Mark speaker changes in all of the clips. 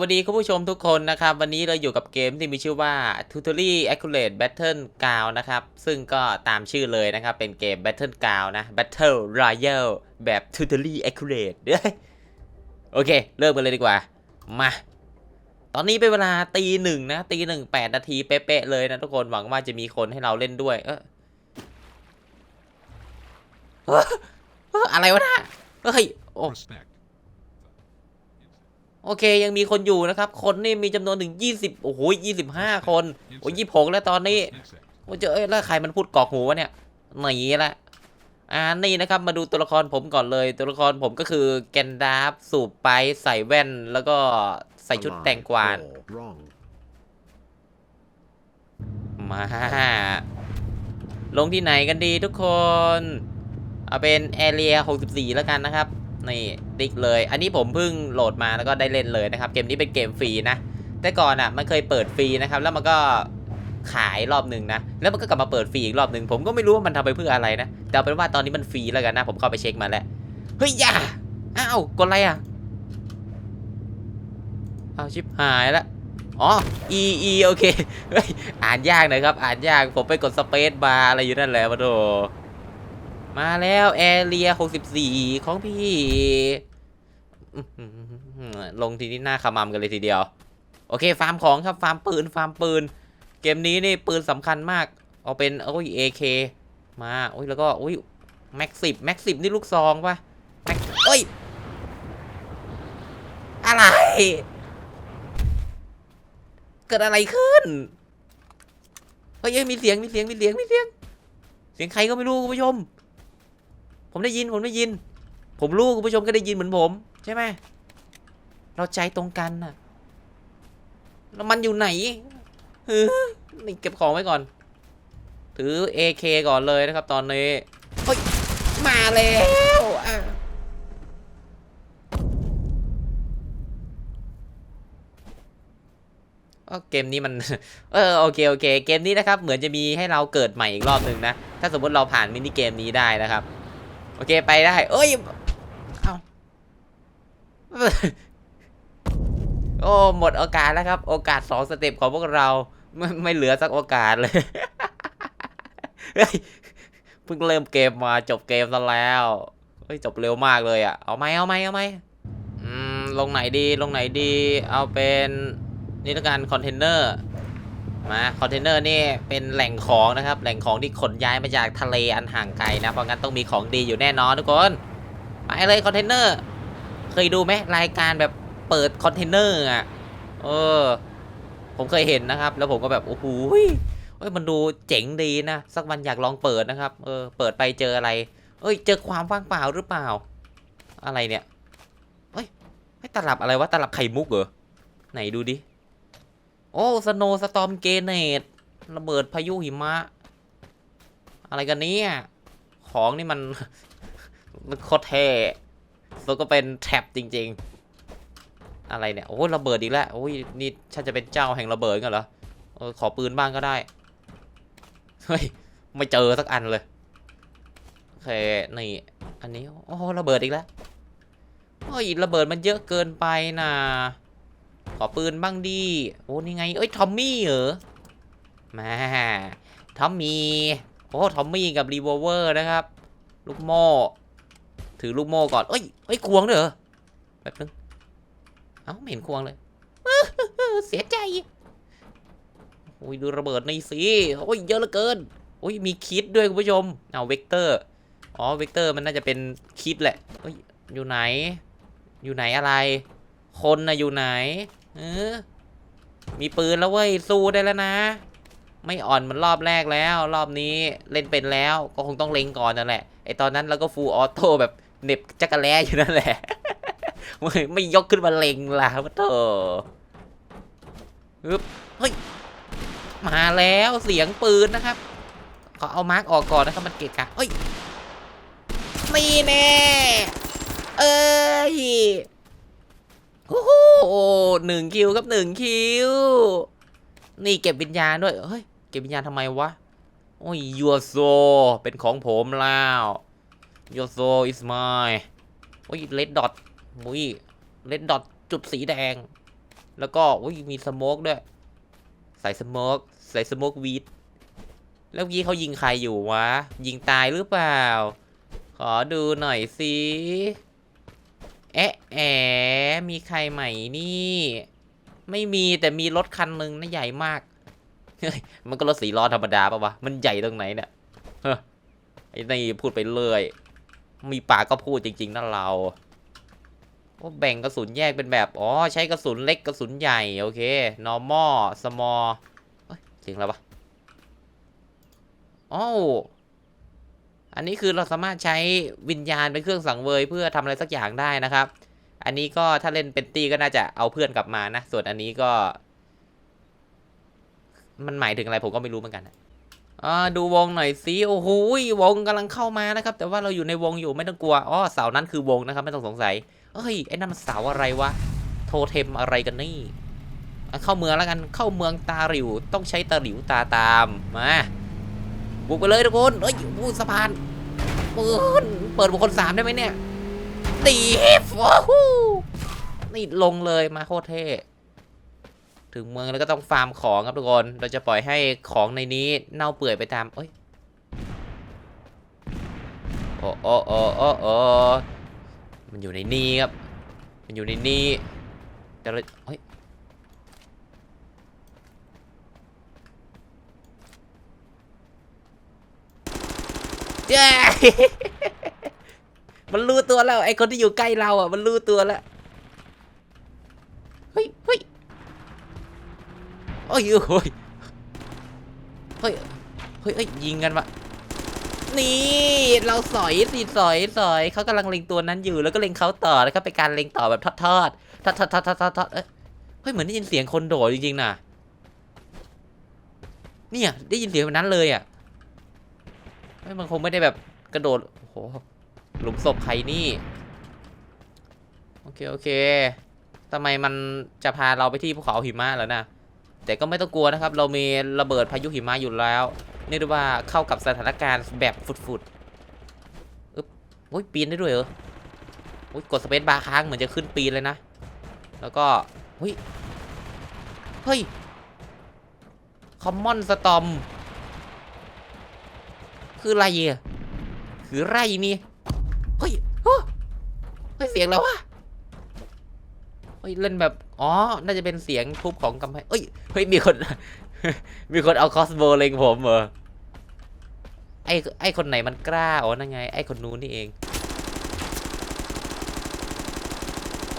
Speaker 1: วัสดีคุณผู้ชมทุกคนนะครับ วันนี้เราอยู่กับเกมที่มีชื่อว่า Totally Accurate Battle Ground นะครับ ซึ่งก็ตามชื่อเลยนะครับ เป็นเกม Battle Ground นะ Battle Royale แบบ Totally Accurate เอ้โอเค เริ่มกันเลยดีกว่า มา ตอนนี้เป็นเวลาตีหนึ่งนะตีหนึ่งแปดนาทีเป๊ะๆเลยนะทุกคนหวังว่าจะมีคนให้เราเล่นด้วย เอออะไรวะนะเฮ้ยโอ้
Speaker 2: Respect.
Speaker 1: โอเค ยังมีคนอยู่นะครับ คนนี่มีจำนวนถึง 20 โอ้โห25 คน โอ้ย26แล้วตอนนี้ โอ้เจอเอ้ยแล้วใครมันพูดกอกหูวะเนี่ย หนีละอ่านี่นะครับ มาดูตัวละครผมก่อนเลย ตัวละครผมก็คือแกนดาฟสูบไปใส่แว่น แล้วก็ใส่ชุดแต่งกวานมา ลงที่ไหนกันดีทุกคน เอาเป็นแอเรีย 64 แล้วกันนะครับ นี่ติ๊กเลย อันนี้ผมเพิ่งโหลดมาแล้วก็ได้เล่นเลยนะครับ เกมนี้เป็นเกมฟรีนะ แต่ก่อนอะมันเคยเปิดฟรีนะครับ แล้วมันก็ขายรอบหนึ่งนะ แล้วมันก็กลับมาเปิดฟรีอีกรอบหนึ่งผมก็ไม่รู้ว่ามันทำไปเพื่ออะไรนะ แต่เป็นว่าตอนนี้มันฟรีแล้วกันนะ ผมเข้าไปเช็คมาแล้ว เฮ้ยอย่าอ้าวกดอะไรอะเอาชิบหายละอ๋อ E E โอเค อ่านยากน่อยครับ อ่านยาก ผมไปกดสเปซบาร์อะไรอยู่นั่นแหละมาโถ มาแล้วแอเรีย64ของพี่ลงทีนี้หน้าขมำกันเลยทีเดียว โอเค ฟาร์มของครับ ฟาร์มปืน ฟาร์มปืน เกมนี้นี่ปืนสำคัญมาก เอาเป็นโอ้ย AK มาโอ้ยแล้วก็โอ้ยแม็กสิบแม็กสิบนี่ลูกซองปะแม็กเอ้ย อะไร เกิดอะไรขึ้น เฮ้ยมีเสียง มีเสียง มีเสียง มีเสียง เสียงใครก็ไม่รู้คุณผู้ชม ผมได้ยินผมได้ยิน ผมรู้คุณผู้ชมก็ได้ยินเหมือนผม ใช่ไหมเราใจตรงกันน่ะแล้วมันอยู่ไหนเฮ้ยเก็บของไว้ก่อน ถือ AK ก่อนเลยนะครับ ตอนนี้เฮ้ยมาแล้วเกมนี้มัน เออโอเคโอเค เกมนี้นะครับ เหมือนจะมีให้เราเกิดใหม่อีกรอบหนึ่งนะ ถ้าสมมติเราผ่านมินิเกมนี้ได้นะครับ โอเคไปได้ เอ้ย เอาโอ้ หมดโอกาสแล้วครับ โอกาสสองสเต็ปของพวกเรา ไม่ไม่เหลือสักโอกาสเลยเฮ้ยเพิ่งเริ่มเกมมาจบเกมซะแล้วเฮ้ยจบเร็วมากเลยอะ เอาไหมเอาไหมเอาไหมอืม ลงไหนดี ลงไหนดี เอาเป็นนี่ละกันคอนเทนเนอร์ มาคอนเทนเนอร์นี่เป็นแหล่งของนะครับ แหล่งของที่ขนย้ายมาจากทะเลอันห่างไกลนะ เพราะงั้นต้องมีของดีอยู่แน่นอนทุกคนไปเลยคอนเทนเนอร์ เคยดูไหมรายการแบบเปิดคอนเทนเนอร์อะเออ ผมเคยเห็นนะครับ แล้วผมก็แบบโอ้โหเอ้ยมันดูเจ๋งดีนะสักวันอยากลองเปิดนะครับ เออ เปิดไปเจออะไร เอ้ย เจอความว่างเปล่าหรือเปล่า อะไรเนี่ยเอ้ยตลับอะไรวะตลับไข่มุกเหรอไหนดูดิ โอ้สโนสตอมเกเนตระเบิดพายุหิมะ อะไรกันเนี่ย ของนี่มันโคตรเท่แล้วก็เป็นแท็บจริง ๆ อะไรเนี่ย โอ้ระเบิดอีกแล้ว โอ้ยนี่ฉันจะเป็นเจ้าแห่งระเบิดกันเหรอออขอปืนบ้างก็ได้ เฮ้ย ไม่เจอสักอันเลย โอเค นี่ อันนี้ โอ้ระเบิดอีกแล้วเฮ้ยระเบิดมันเยอะเกินไปนะ ขอปืนบ้างดี โอ้นี่ไง เอ้ย ทอมมี่เหรอ มา ทอมมี่ โอ้ ทอมมี่กับรีเวอเวอร์นะครับ ลูกโม่ ถือลูกโม่ก่อน เอ้ย เอ้ย ควงด้วยเหรอแป๊บนึง เอ้าไม่เห็นควงเลย เสียใจ โอ้ย ดูระเบิดในสิ โอ้ย เยอะเหลือเกิน โอ้ย มีคิดด้วยคุณผู้ชม เอาเวกเตอร์ อ๋อ เวกเตอร์มันน่าจะเป็นคิดแหละ เอ้ย อยู่ไหน อยู่ไหนอะไร คนนะอยู่ไหนเออมีปืนแล้วเว้ยสู้ได้แล้วนะ ไม่อ่อนเหมือนรอบแรกแล้ว รอบนี้เล่นเป็นแล้ว ก็คงต้องเล็งก่อนนั่นแหละไอตอนนั้นเราก็ฟูลออโต้แบบเน็บจักรแล้อยู่นั่นแหละไม่ไม่ยกขึ้นมาเล็งล่ะพะโถฮึบเฮ้ยมาแล้วเสียงปืนนะครับขอเอามาร์กออกก่อนนะครับมันเกะกะเอ้ยนี่แน่เอ้ยโอ้โห หนึ่งคิวครับหนึ่งคิว นี่เก็บวิญญาณด้วย เฮ้ย เก็บวิญญาณทำไมวะ โอ้ยยูโซ เป็นของผมแล้วยูโซ is mine โอ้ยเลดดอทมุ้ยเลดดอทจุดสีแดง แล้วก็อุ้ยมีสโมกด้วย ใส่สโมกใส่สโมกวีดแล้วเมื่อกี้เขายิงใครอยู่วะ ยิงตายหรือเปล่า ขอดูหน่อยสิ เอ๊ะแอะมีใครใหม่นี่ ไม่มีแต่มีรถคันหนึ่งนะใหญ่มากเฮ้ยมันก็รถสีล้อธรรมดาปะวะมันใหญ่ตรงไหนเนี่ยเฮ้ยไอ้นี่พูดไปเลย มีปากก็พูดจริง ๆนะเราว่าแบ่งกระสุนแยกเป็นแบบ อ๋อ ใช้กระสุนเล็กกระสุนใหญ่ โอเค normal small เอ้ยเสียงอะไรวะอ้าว อันนี้คือเราสามารถใช้วิญญาณเป็นเครื่องสังเวย เพื่อทำอะไรสักอย่างได้นะครับ อันนี้ก็ถ้าเล่นเป็นตี้ก็น่าจะเอาเพื่อนกลับมานะ ส่วนอันนี้ก็ มันหมายถึงอะไรผมก็ไม่รู้เหมือนกันนะอ่าดูวงหน่อยสิโอ้โหวงกำลังเข้ามานะครับ แต่ว่าเราอยู่ในวงอยู่ไม่ต้องกลัวอ๋อเสานั้นคือวงนะครับ ไม่ต้องสงสัยเอ้ยไอ้นั่นมันเสาอะไรวะโทเทมอะไรกันนี่เข้าเมืองแล้วกันเข้าเมืองตาหลิวต้องใช้ตาหลิวตาตามมา บุกไปเลยทุกคนเอ้ยอู้สะพานเปิดเปิดบุคคลสามได้ไหมเนี่ยตีฟว้นี่ลงเลยมาโคตรเท่ถึงเมืองแล้วก็ต้องฟาร์มของครับทุกคน เราจะปล่อยให้ของในนี้เน่าเปื่อยไปตามเอ้ยโอ้โอ้โอ้โอ้โอ้มันอยู่ในนี้ครับ มันอยู่ในนี้แต่เราเฮ้ย เย้มันรู้ตัวแล้ว ไอคนที่อยู่ใกล้เราอะ มันรู้ตัวแล้ว เฮ้ยเฮ้ยโอ้ยโอ้ยเฮ้ยเฮ้ยเฮ้ยิงกันวะนี่ เราสอยสิสอยสอยเขากำลังเล็งตัวนั้นอยู่ แล้วก็เล็งเขาต่อนะครับเป็นการเล็งต่อแบบทอดทอดทอดทอดทอดทอดทอดเอ้เฮ้ยเหมือนได้ยินเสียงคนโดดจริงๆนะเนี่ยได้ยินเสียงแบบนั้นเลยอะ เฮ้ยมันคงไม่ได้แบบกระโดด โอ้โห หลุมศพใครนี่ โอเค โอเคทำไมมันจะพาเราไปที่ภูเขาหิมะแล้วนะ แต่ก็ไม่ต้องกลัวนะครับ เรามีระเบิดพายุหิมะอยู่แล้วเรียกได้ว่าเข้ากับสถานการณ์แบบฟุดๆอึ๊บโอ้ยปีนได้ด้วยเหรอโอ้ยกดสเปซบาร์ค้างเหมือนจะขึ้นปีนเลยนะ แล้วก็เฮ้ย เฮ้ย คอมมอนสตอม คืออะไรอะคือไรนี่เฮ้ยเฮ้ยเสียงแล้ววะเฮ้ยเล่นแบบอ๋อน่าจะเป็นเสียงทุบของกำแพงเอ้ยเฮ้ยมีคน มีคนเอาคอสโบเล็งผมเหรอไอ้ไอ้คนไหนมันกล้าอ๋อนั่นไง ไอ้คนนู้นนี่เอง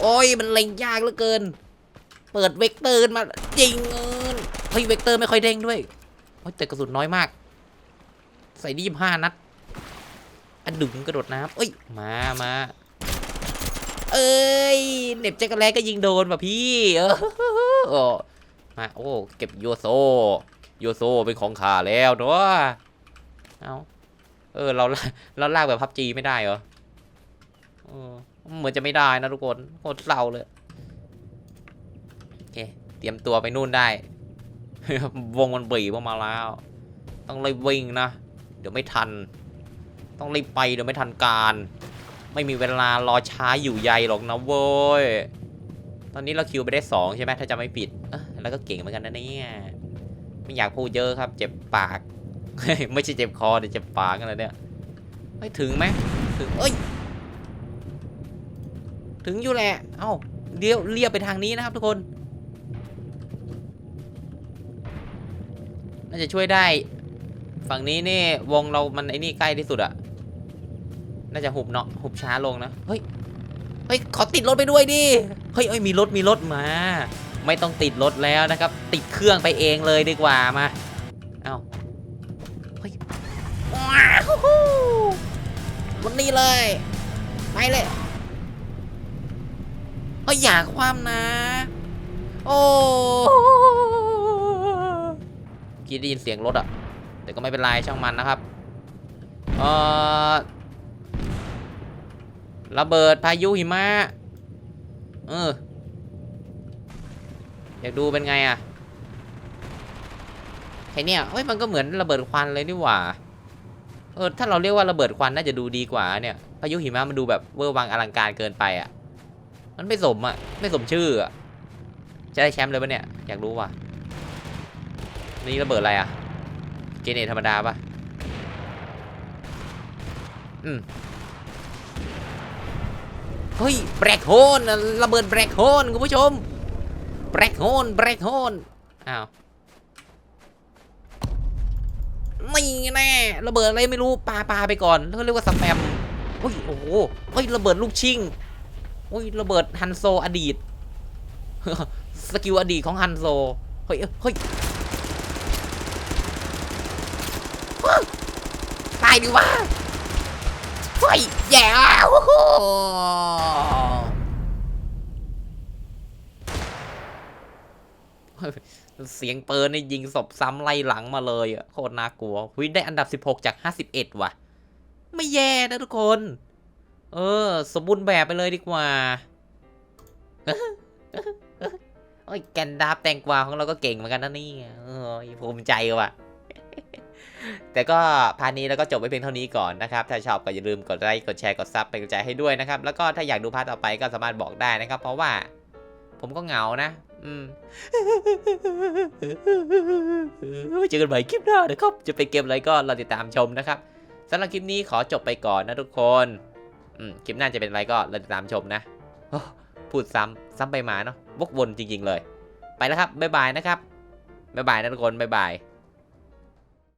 Speaker 1: โอ้ยมันเล็งยากเหลือเกิน เปิดเวกเตอร์มาจริงเงินเฮ้ยเวกเตอร์ไม่ค่อยเด้งด้วยเฮ้ยแต่กระสุนน้อยมาก ใส่ยี่สิบห้านัดอันดึงกระโดดน้ำเอ้ย มามาเอ้ยเหน็บแจ็คแลก็ยิงโดนว่ะพี่เออมาโอ้เก็บโยโซโยโซเป็นของข้าแล้วเนาะเอาเออเราเราลากแบบพับจีไม่ได้เหรอเออเหมือนจะไม่ได้นะทุกคนโคตรเศร้าเลยโอเคเตรียมตัวไปนู่นได้ วงมันบีบออกมาแล้ว ต้องรีบวิ่งนะ ดี๋ยวไม่ทัน ต้องรีบไปเดี๋ยวไม่ทันการ ไม่มีเวลารอช้าอยู่ใยหรอกนะเว้ย ตอนนี้เราคิวไปได้สองใช่ไหมถ้าจะไม่ผิด แล้วก็เก่งเหมือนกันนะเนี่ยไม่อยากพูดเยอะครับ เจ็บปาก ไม่ใช่เจ็บคอแต่เจ็บปากกันเลยเนี่ยไม่ถึงไหมถึงเอ้ย ถึงอยู่แหละ เอ้าเลี้ยวเลี้ยวไปทางนี้นะครับทุกคน น่าจะช่วยได้ ฝั่งนี้นี่วงเรามันไอ้นี่ใกล้ที่สุดอะน่าจะหุบเนาะหุบช้าลงนะ เฮ้ย เฮ้ย ขอติดรถไปด้วยดิ เฮ้ยเอ้ยมีรถมีรถมา ไม่ต้องติดรถแล้วนะครับ ติดเครื่องไปเองเลยดีกว่ามา เอ้า เฮ้ยว้าววันนี้เลย ไปเลยเฮ้ยอย่าคว่ำนะ โอ้กี้ได้ยินเสียงรถอะ แต่ก็ไม่เป็นไรช่างมันนะครับเอ่อระเบิดพายุหิมะเอออยากดูเป็นไงอะไอเนี่ยเฮ้ยมันก็เหมือนระเบิดควันเลยนี่หว่าเออถ้าเราเรียกว่าระเบิดควันน่าจะดูดีกว่าเนี่ยพายุหิมะมันดูแบบเวอร์วังอลังการเกินไปอะมันไม่สมอะไม่สมชื่ออะจะได้แชมป์เลยปะเนี่ยอยากรู้ว่ะนี่ระเบิดอะไรอะ เกเนธรรมดาปะอืมเฮ้ยแบล็คโฮนระเบิดแบล็คโฮนคุณผู้ชมแบล็คโฮนแบล็คโฮนอ้าวนี่แน่ระเบิดอะไรไม่รู้ปาปาไปก่อนเขาเรียกว่าสแปมเฮ้ยโอ้โหเฮ้ยระเบิดลูกชิงเฮ้ยระเบิดฮันโซอดีตสกิลอดีตของฮันโซเฮ้ยเฮ้ยว้าวตายดิวะเฮ้ยแย่วโอ้โหเสียงเปืนนี่ยิงศพซ้ำไล่หลังมาเลยอะโคตรน่ากลัวหุยได้อันดับ 16 จาก 51 ว่ะ ไม่แย่นะทุกคน เออ สมบูรณ์แบบไปเลยดีกว่าโอ้ยแกนดาบแตงกวาของเราก็เก่งเหมือนกันนะนี่เออภูมิใจว่ะ แต่ก็พาร์ทนี้เราก็จบไปเพียงเท่านี้ก่อนนะครับ ถ้าชอบก็อย่าลืมกดไลค์กดแชร์กดซับเป็นกำลังใจให้ด้วยนะครับ แล้วก็ถ้าอยากดูพาร์ทต่อไปก็สามารถบอกได้นะครับ เพราะว่าผมก็เหงานะ อืมเจอกันใหม่คลิปหน้านะครับ จะเป็นเกมอะไรก็เราติดตามชมนะครับสำหรับคลิปนี้ขอจบไปก่อนนะทุกคน อืม คลิปหน้าจะเป็นอะไรก็เราติดตามชมนะ พูดซ้ำซ้ำไปมาเนาะวกวนจริง ๆ เลย ไปแล้วครับ บ๊ายบายนะครับ บ๊ายบายนะทุกคน บ๊ายบาย